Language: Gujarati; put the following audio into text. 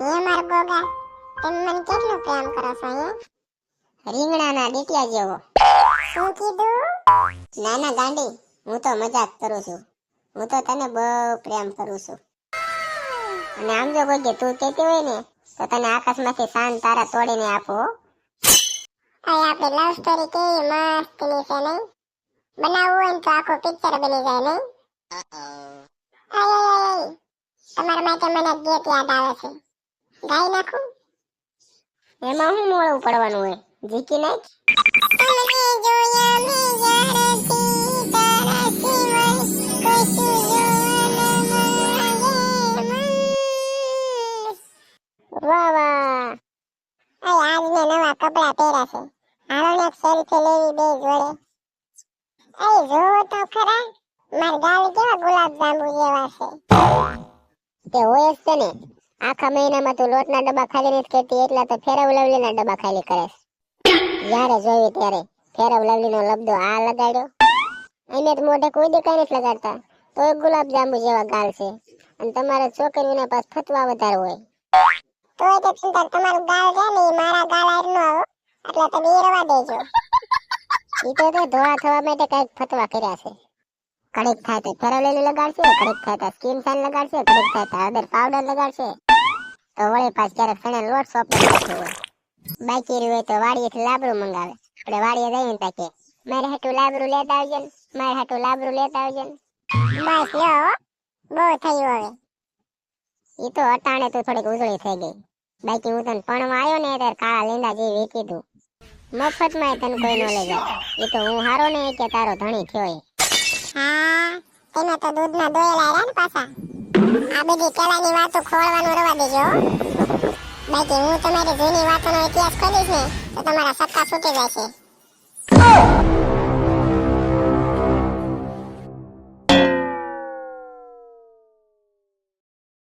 હે માર ગોગા તમે મને કેટલો પ્રેમ કરો છો હે? રીંગણાના ડીટિયા જેવો. શું કીધું? ના ના ગાંડી હું તો મજાક કરું છું. હું તો તને બહુ પ્રેમ કરું છું. અને આમ જો કોઈ તું કહેતી હોય ને તો તને આકાશમાંથી સાંજ તારા તોડીને આપો હો. અય આપણે લવ સ્ટોરી કેવી મસ્તની છે નહીં? બનાવવું હોય તો આખું પિક્ચર બની જાય નહીં. તમારા માટે મને ગીત યાદ આવે છે. ગાઈ નાખું? એમાં હું મોડું પડવાનું હોય? જીકી નાખ. વાહ વાહ. આજ મેં નવા કપડા પહેર્યા છે. હાલો ને સેલ્ફી લેવી બે જોડે. એ જોવો તો ખરા. મારા ગાલ કેવા ગુલાબ જાંબુ જેવા છે. તે હોય છે ને. આખા મહિનામાં તું લોટના ડબ્બા ખાલી નથી કહેતી એટલા તો ફેરવ લવલીના ડબ્બા ખાલી કરે. જ્યારે જોયું ત્યારે ફેરવ લવલીનો લબદો આ લગાડ્યો. એને તો મોઢે કોઈ દેખાય નથી લગાડતા. તોય ગુલાબ જાંબુ જેવા ગાલ છે. અને તમારા છોકરીઓના પાસ ફતવા વધારે હોય. તો તો ચિંતા તમારું ગાલ છે ને મારા ગાલ આવો. એટલે તમે રવા દેજો. ઈ તો તે ધોળા થવા માટે કંઈક ફતવા કર્યા છે. કડક થાય તો ફેરવલેલી લગાડશે કડક થાય તો સ્કીન સાઇન લગાડશે કડક થાય તો હળદર પાવડર લગાડશે. તો વળી પાછ ક્યારેક ફેણે લોટ સોંપી હોય. બાકી રહ્યું હોય તો વાડીએથી લાબરું મંગાવે. આપણે વાડીએ જઈએ ને ત્યાં કે, મારે હાટું લાબરું લેતા આવજો ને, મારે હાટું લાબરું લેતા આવજો ને. બસ યો બહુ થયું હવે. એ તો અટાણે તું થોડીક ઉજળી થઈ ગઈ. બાકી હું તને પણમાં આવ્યો ને ત્યારે કાળા લીંડા જેવી વીકી દઉં મફતમાં તને કોઈ ન લઈ ઈ તો હું હારો ને કે તારો ધણી થયો એ હા તમે તો દૂધના દોયેલા રહ્યા ને પાછા. આ બધી પહેલાની વાતો ખોળવાનું રવા દેજો બાકી હું તમારી જૂની વાતોનો ઇતિહાસ ખોલીશ ને, તો તમારા સત્તા છૂટી જશે